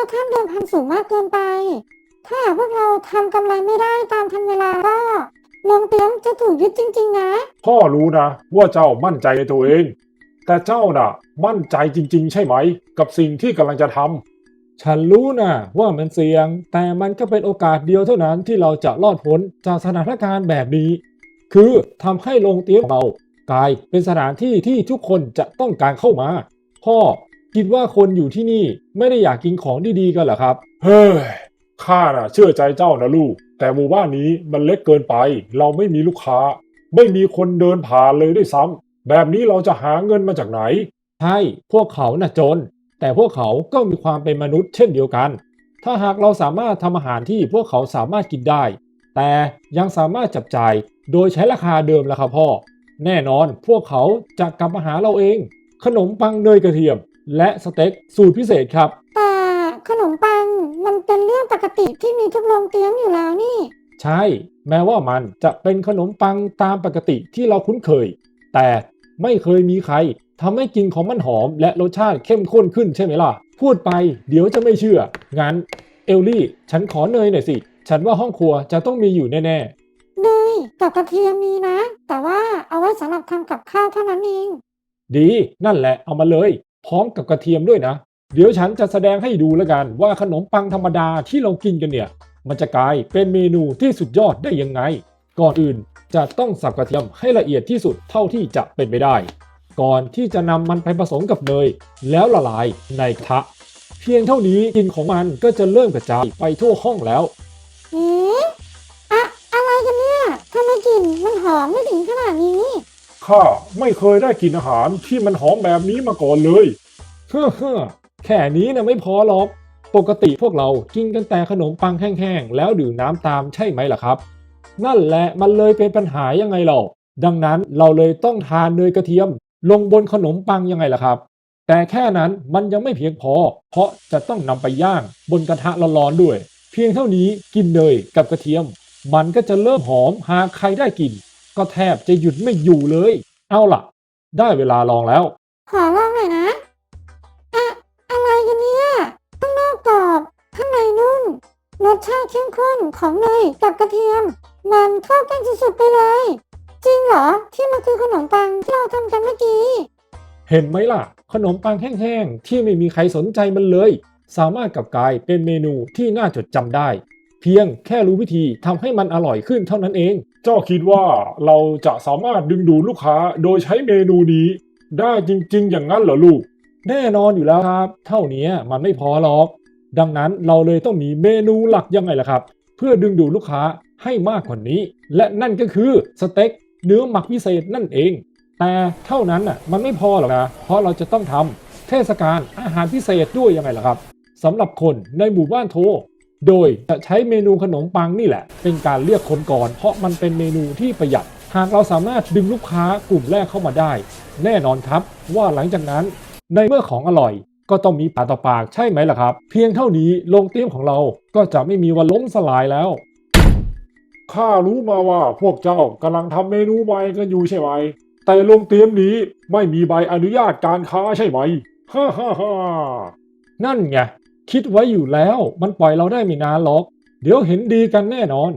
ว่าค่าเดิมพันสูงมากเกินไป ถ้าหากพวกเราทำกำไรไม่ได้ตามทันเวลาก็ลงเตรียมจะถูกยึดจริง ๆ นะ พ่อรู้นะ ว่าเจ้ามั่นใจในตัวเอง แต่เจ้าน่ะ มั่นใจจริง ๆ ใช่ไหม กับสิ่งที่กำลังจะทำฉันรู้นะว่ามันเสี่ยง แต่มันก็เป็นโอกาสเดียวเท่านั้นที่เราจะรอดพ้นจากสถานการณ์แบบนี้ คือทำให้โรงเตี้ยมของเรากลายเป็นสถานที่ที่ทุกคนจะต้องการเข้ามา พ่อ คิดว่าคนอยู่ที่นี่ไม่ได้อยากกินของดีๆกันเหรอครับ เฮ้ย ข้าน่ะเชื่อใจเจ้านะลูก แต่หมู่บ้านนี้มันเล็กเกินไป เราไม่มีลูกค้า ไม่มีคนเดินผ่านเลยด้วยซ้ำแบบนี้เราจะหาเงินมาจากไหน ใช่ พวกเขาน่ะจน แต่พวกเขาก็มีความเป็นมนุษย์เช่นเดียวกัน ถ้าหากเราสามารถทำอาหารที่พวกเขาสามารถกินได้ แต่ยังสามารถจับจ่ายโดยใช้ราคาเดิมแล้วครับพ่อ แน่นอนพวกเขาจะกลับมาหาเราเอง ขนมปังเนยกระเทียม และสเต็กสูตรพิเศษครับ แต่ขนมปังมันเป็นเรื่องปกติที่มีทุกโรงเตรียมอยู่แล้วนี่ ใช่ แม้ว่ามันจะเป็นขนมปังตามปกติที่เราคุ้นเคย แต่ไม่เคยมีใครทำให้กลินของมันหอมและรสชาติเข้มข้นขึ้นใช่ไหมล่ะ พูดไปเดี๋ยวจะไม่เชื่อ งั้น เอลลี่ ฉันขอเนยหน่อยสิ ฉันว่าห้องครัวจะต้องมีอยู่แน่เนยกับกระเทียมมีนะ แต่ว่าเอาไว้สำหรับทำกับข้าวเท่านั้นเอง ๆ ดี นั่นแหละเอามาเลย พร้อมกับกระเทียมด้วยนะ เดี๋ยวฉันจะแสดงให้ดูแล้วกันว่าขนมปังธรรมดาที่เรากินกันเนี่ย มันจะกลายเป็นเมนูที่สุดยอดได้ยังไง ก่อนอื่นจะต้องสับกระเทียมให้ละเอียดที่สุดเท่าที่จะเป็นไปได้ ก่อนที่จะนำมันไปผสมกับเนยแล้วละลายในกระทะ เพียงเท่านี้กลิ่นของมันก็จะเริ่มกระจายไปทั่วห้องแล้วเอ๊ะอะอะไรกันเนี่ยทำไมกลิ่นมันหอมไม่ถึงขนาดนี้ ข้าไม่เคยได้กินอาหารที่มันหอมแบบนี้มาก่อนเลยเฮ้อแค่นี้นะไม่พอหรอก ปกติพวกเรากินกันแต่ขนมปังแห้งๆ แล้วดื่มน้ำตามใช่ไหมล่ะครับ นั่นแหละมันเลยเป็นปัญหายังไงหรอดังนั้นเราเลยต้องทานเนยกระเทียม ลงบนขนมปังยังไงล่ะครับ แต่แค่นั้นมันยังไม่เพียงพอ เพราะจะต้องนำไปย่างบนกระทะร้อนๆด้วย เพียงเท่านี้กินเนยกับกระเทียม มันก็จะเริ่มหอมหากใครได้กิน ก็แทบจะหยุดไม่อยู่เลย เอาล่ะ ได้เวลาลองแล้ว ขอลองหน่อยนะอะอะไรกันเนี่ยข้างนอกกรอบข้างในนุ่มรสชาติเข้มข้นของเนยกับกระเทียม มันเข้ากันสุดๆไปเลย จริงเหรอ ที่มันคือขนมปังที่เราทำกันเมื่อกี้ เห็นไหมล่ะ ขนมปังแห้งๆ ที่ไม่มีใครสนใจมันเลย สามารถกลับกลายเป็นเมนูที่น่าจดจำได้ เพียงแค่รู้วิธีทำให้มันอร่อยขึ้นเท่านั้นเอง เจ้าคิดว่าเราจะสามารถดึงดูดลูกค้าโดยใช้เมนูนี้ ได้จริง ๆ อย่างนั้นเหรอลูก แน่นอนอยู่แล้วครับ เท่านี้มันไม่พอหรอก ดังนั้นเราเลยต้องมีเมนูหลักยังไงล่ะครับ เพื่อดึงดูดลูกค้าให้มากกว่านี้ และนั่นก็คือสเต็กเนื้อหมักพิเศษนั่นเอง แต่เท่านั้นน่ะมันไม่พอหรอกนะ เพราะเราจะต้องทำเทศกาลอาหารพิเศษด้วยยังไงล่ะครับสำหรับคนในหมู่บ้านโท โดยจะใช้เมนูขนมปังนี่แหละ เป็นการเรียกคนก่อน เพราะมันเป็นเมนูที่ประหยัด หากเราสามารถดึงลูกค้ากลุ่มแรกเข้ามาได้ แน่นอนครับว่าหลังจากนั้นในเมื่อของอร่อย ก็ต้องมีปากต่อปากใช่ไหมล่ะครับ เพียงเท่านี้โรงเตี้ยมของเราก็จะไม่มีวันล้มสลายแล้วข้ารู้มาว่าพวกเจ้ากำลังทำเมนูใหม่กันอยู่ใช่ไหม แต่โรงเตรียมนี้ไม่มีใบอนุญาตการค้าใช่ไหมฮ่าฮ่าฮ่านั่นไง คิดไว้อยู่แล้ว มันปล่อยเราได้ไม่นานหรอก เดี๋ยวเห็นดีกันแน่นอน